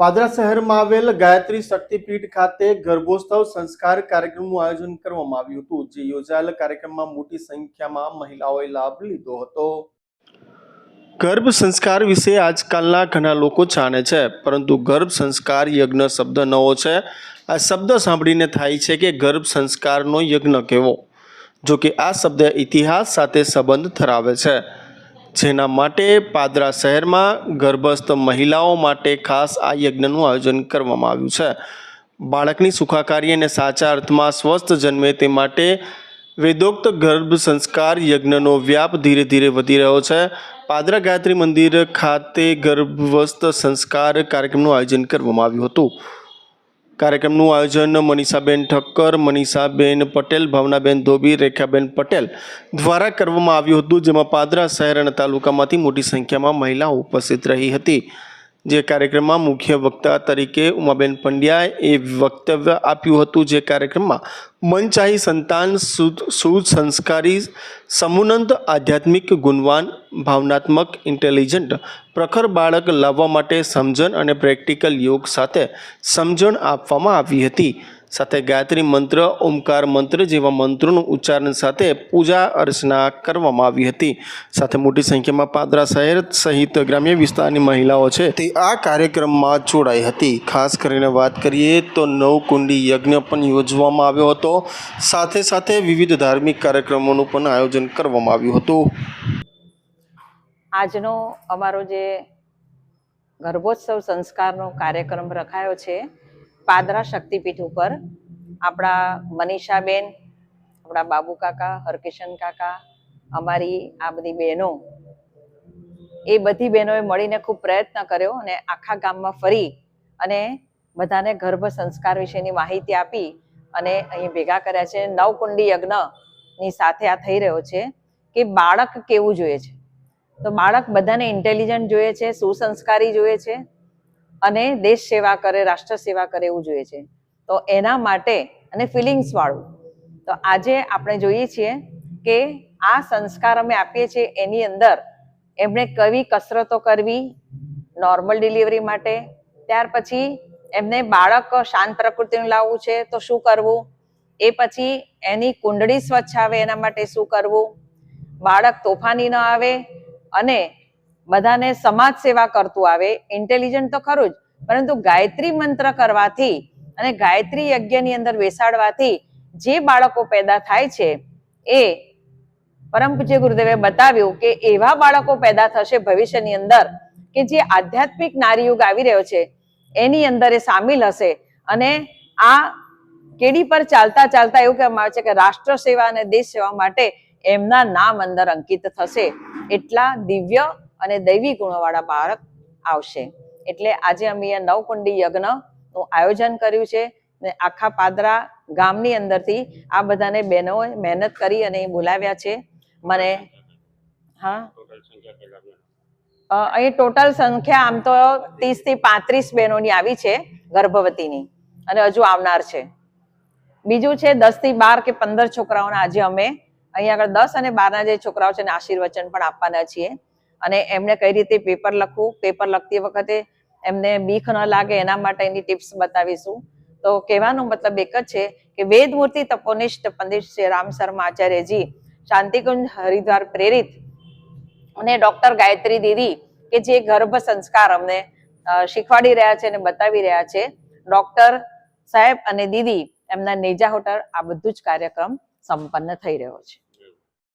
પાદરા શહેરમાં આવેલ ગાયત્રી શક્તિપીઠ ખાતે ગર્ભોત્સવ સંસ્કાર કાર્યક્રમનું આયોજન કરવામાં આવ્યું હતું, જે યોજાયેલ કાર્યક્રમમાં મોટી સંખ્યામાં મહિલાઓએ લાભ લીધો હતો. ગર્ભ સંસ્કાર વિશે આજકાલના ઘણા લોકો જાણે છે, પરંતુ ગર્ભ સંસ્કાર યજ્ઞ શબ્દ નવો છે. આ શબ્દ સાંભળીને થાય છે કે ગર્ભ સંસ્કારનો યજ્ઞ કેવો? જો કે આ શબ્દ ઇતિહાસ સાથે સંબંધ ધરાવે છે. જેના માટે પાદરા શહેરમાં ગર્ભસ્થ મહિલાઓ માટે ખાસ આ યજ્ઞનું આયોજન કરવામાં આવ્યું છે. બાળકની સુખાકારી અને સાચા અર્થમાં સ્વસ્થ જન્મે તે માટે વેદોક્ત ગર્ભ સંસ્કાર યજ્ઞનો વ્યાપ ધીરે ધીરે વધી રહ્યો છે. પાદરા ગાયત્રી મંદિર ખાતે ગર્ભવસ્થ સંસ્કાર કાર્યક્રમનું આયોજન કરવામાં આવ્યું હતું. કાર્યક્રમનું આયોજન મનીષાબેન ઠક્કર, મનીષાબેન પટેલ, ભાવનાબેન ધોબી, રેખાબેન પટેલ દ્વારા કરવામાં આવ્યું હતું, જેમાં પાદરા શહેર અને તાલુકામાંથી મોટી સંખ્યામાં મહિલાઓ ઉપસ્થિત રહી હતી. જે કાર્યક્રમમાં મુખ્ય વક્તા તરીકે ઉમાબેન પંડ્યાએ એ વક્તવ્ય આપ્યું હતું જે કાર્યક્રમમાં મનચાહી સંતાન સુસંસ્કારી સમુનંત આધ્યાત્મિક ગુણવાન, ભાવનાત્મક ઇન્ટેલિજન્ટ, પ્રખર બાળક લાવવા માટે સમજણ અને પ્રેક્ટિકલ યોગ સાથે સમજણ આપવામાં આવી હતી. સાથે ગાયત્રી મંત્ર, ઓમકાર મંત્ર જેવા મંત્રોનું ઉચ્ચારણ સાથે પૂજા અર્ચના કરવામાં આવી હતી. સાથે મોટી સંખ્યામાં પાદરા શહેર સહિત ગ્રામ્ય વિસ્તારની મહિલાઓ છે તે આ કાર્યક્રમમાં જોડાઈ હતી. ખાસ કરીને વાત કરીએ તો નવકુંડી યજ્ઞ પણ યોજવામાં આવ્યો હતો. સાથે સાથે વિવિધ ધાર્મિક કાર્યક્રમોનું પણ આયોજન કરવામાં આવ્યું હતું. આજનો અમારો જે ગર્ભોત્સવ સંસ્કારનો કાર્યક્રમ રખાયો છે પાદરા શક્તિપીઠ ઉપર આપણા મનીષાબેન, આપણા બાબુ કાકા, હરકિશન કાકા, અમારી આ બધી બહેનો, એ બધી બહેનોએ મળીને ખૂબ પ્રયત્ન કર્યો અને આખા ગામમાં ફરી અને બધાને ગર્ભ સંસ્કાર વિશેની માહિતી આપી અને અહીં ભેગા કર્યા છે. નવકુંડી યજ્ઞની સાથે આ થઈ રહ્યો છે કે બાળક કેવું જોઈએ છે? તો બાળક બધાને ઇન્ટેલિજન્ટ જોઈએ છે, સુસંસ્કારી જોઈએ છે અને દેશ સેવા કરે, રાષ્ટ્ર સેવા કરે એવું જોઈએ છે. તો એના માટે અને ફિલિંગ્સ વાળું. તો આજે આપણે જોઈએ છીએ કે આ સંસ્કાર અમે આપીએ છીએ એની અંદર એમણે કવી કસરતો કરવી નોર્મલ ડિલિવરી માટે, ત્યાર પછી એમને બાળક શાંત પ્રકૃતિનું લાવવું છે તો શું કરવું? એ પછી એની કુંડળી સ્વચ્છ આવે એના માટે શું કરવું? બાળક તોફાની ન આવે અને બધાને સમાજ સેવા કરતું આવે ઇન્ટેલિજન્ટ તો ખરું જ, પરંતુ ગાયત્રી મંત્ર કરવાથી અને ગાયત્રી યજ્ઞની અંદર બેસાડવાથી જે બાળકો પેદા થાય છે, એ પરમ પૂજ્ય ગુરુદેવે બતાવ્યું કે એવા બાળકો પેદા થશે ભવિષ્યની અંદર કે જે આધ્યાત્મિક નારીયુગ આવી રહ્યો છે, એની અંદર એ સામેલ હશે. અને આ કેડી પર ચાલતા ચાલતા એવું કહેવામાં આવે છે કે રાષ્ટ્ર સેવા અને દેશ સેવા માટે એમના નામ અંદર અંકિત થશે. એટલા દિવ્ય અને દૈવી ગુણોવાળા બાળક આવશે. એટલે આજે અમે અહીંયા નવકુંડી યજ્ઞનું આયોજન કર્યું છે ને આખા પાદરા ગામની અંદરથી આ બધાને બહેનોએ મહેનત કરી અને બોલાવ્યા છે. મને હા. અહીં ટોટલ સંખ્યા આમ તો ત્રીસથી પાંત્રીસ બહેનોની આવી છે ગર્ભવતીની અને હજુ આવનાર છે. બીજું છે દસથી બાર કે પંદર છોકરાઓના આજે અમે અહીંયા આગળ દસ અને બારના જે છોકરાઓ છે એને આશીર્વચન પણ આપવાના છીએ. અને એમને કઈ રીતે પેપર લખવું પેપર લખતી વખતે એમને બીખ ન લાગે, એના માટે એની ટિપ્સ બતાવીશું. તો કહેવાનો મતલબ એક જ છે કે વેદમૂર્તિ તપોનિષ્ઠ પંડિત શ્રી રામ શર્મા આચાર્યજી શાંતિકુંજ હરિદ્વાર પ્રેરિત અને ડોક્ટર ગાયત્રી દીદી કે જે ગર્ભ સંસ્કાર અમને શીખવાડી રહ્યા છે અને બતાવી રહ્યા છે. ડોક્ટર સાહેબ અને દીદી એમના નેજા હોટલ આ બધું જ કાર્યક્રમ સંપન્ન થઈ રહ્યો છે.